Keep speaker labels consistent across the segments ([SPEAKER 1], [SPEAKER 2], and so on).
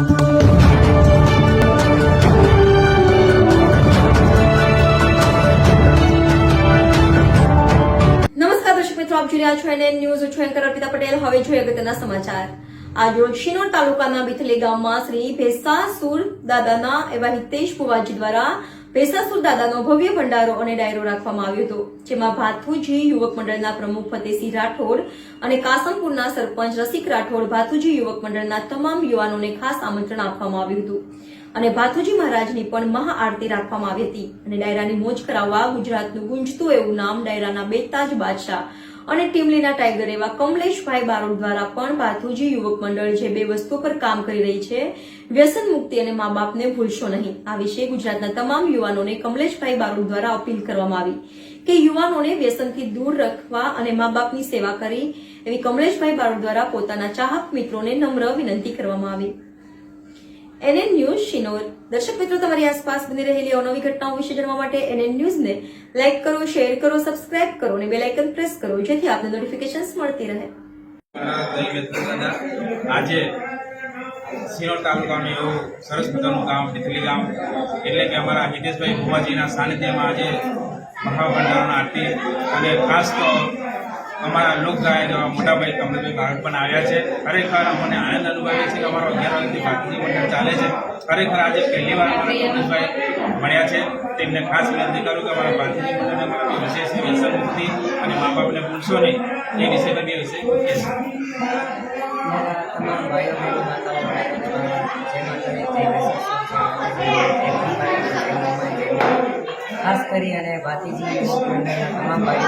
[SPEAKER 1] આપ જોઈ ન્યૂઝ. છું એન્કર પટેલ. હવે જોઈએ અગત્યના સમાચાર. આજરોજ શિનોર તાલુકાના બિથલી ગામમાં શ્રી ભેસાસુર દાદાના એવા હિતેશ પુવાજી દ્વારા ભેસાસુર દાદાનો ભવ્ય ભંડારો અને ડાયરો રાખવામાં આવ્યો હતો, જેમાં ભાથુજી યુવક મંડળના પ્રમુખ ફતેસિંહ રાઠોડ અને કાસમપુરના સરપંચ રસિક રાઠોડ, ભાથુજી યુવક મંડળના તમામ યુવાનોને ખાસ આમંત્રણ આપવામાં આવ્યું હતું. અને ભાથુજી મહારાજની પણ મહાઆરતી રાખવામાં આવી હતી. અને ડાયરાની મોજ કરાવવા ગુજરાતનું ગુંજતું એવું નામ ડાયરાના બેતાજ બાદશાહ અને ટીમલીના ટાઈગર એવા કમલેશભાઈ બારોટ દ્વારા પણ પાર્થુજી યુવક મંડળ જે બે વસ્તુ પર કામ કરી રહી છે, વ્યસન મુક્તિ અને મા બાપને ભૂલશો નહીં. આ વિશે ગુજરાતના તમામ યુવાનોને કમલેશભાઈ બારોટ દ્વારા અપીલ કરવામાં આવી કે યુવાનોને વ્યસનથી દૂર રાખવા અને મા બાપની સેવા કરી. એવી કમલેશભાઈ બારોટ દ્વારા પોતાના ચાહક મિત્રોને નમ્ર વિનંતી કરવામાં આવી. એનએન ન્યૂઝ શિનોર દર્શક મિત્રો, તમારી આસપાસ બની રહેલી અવનવી ઘટનાઓ વિશે જાણવા માટે એનએન ન્યૂઝને લાઇક કરો શેર કરો સબસ્ક્રાઇબ કરો અને બેલ આઇકન પ્રેસ કરો, જેથી આપને નોટિફિકેશન્સ મળતી રહે.
[SPEAKER 2] આજે સિનોર તાલુકાનું એવું સરસ મજાનું ગામ તિથલી ગામ, એટલે કે અમારા હિતેશભાઈ ભુવાજીના સાનિધ્યમાં આજે મહાભંડારણ આરતી અને ખાસ તો અમારા લોકગાયક મોટાભાઈ કમલભાઈ ભારત પણ આવ્યા છે. ખરેખર અમને આનંદ અનુભવીએ છીએ કે અમારો અગિયાર વાગ્યાથી ભારતીય મંડળ ચાલે છે. ખરેખર આજે પહેલી વાર અમારા કમલેશભાઈ મળ્યા છે. તેમને ખાસ વિનંતી કરું કે અમારા ભારતીય મંડળને અમારા વિશેષ વ્યસન મુક્તિ અને મા બાપને ભૂલશો નહીં. એ વિશે બે વિશે
[SPEAKER 3] તમે ખાસ કરી અને ભાતીજી તમામ ભાઈ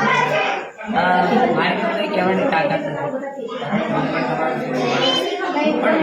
[SPEAKER 3] મારી કંઈ કહેવાની તાકાત નથી. પણ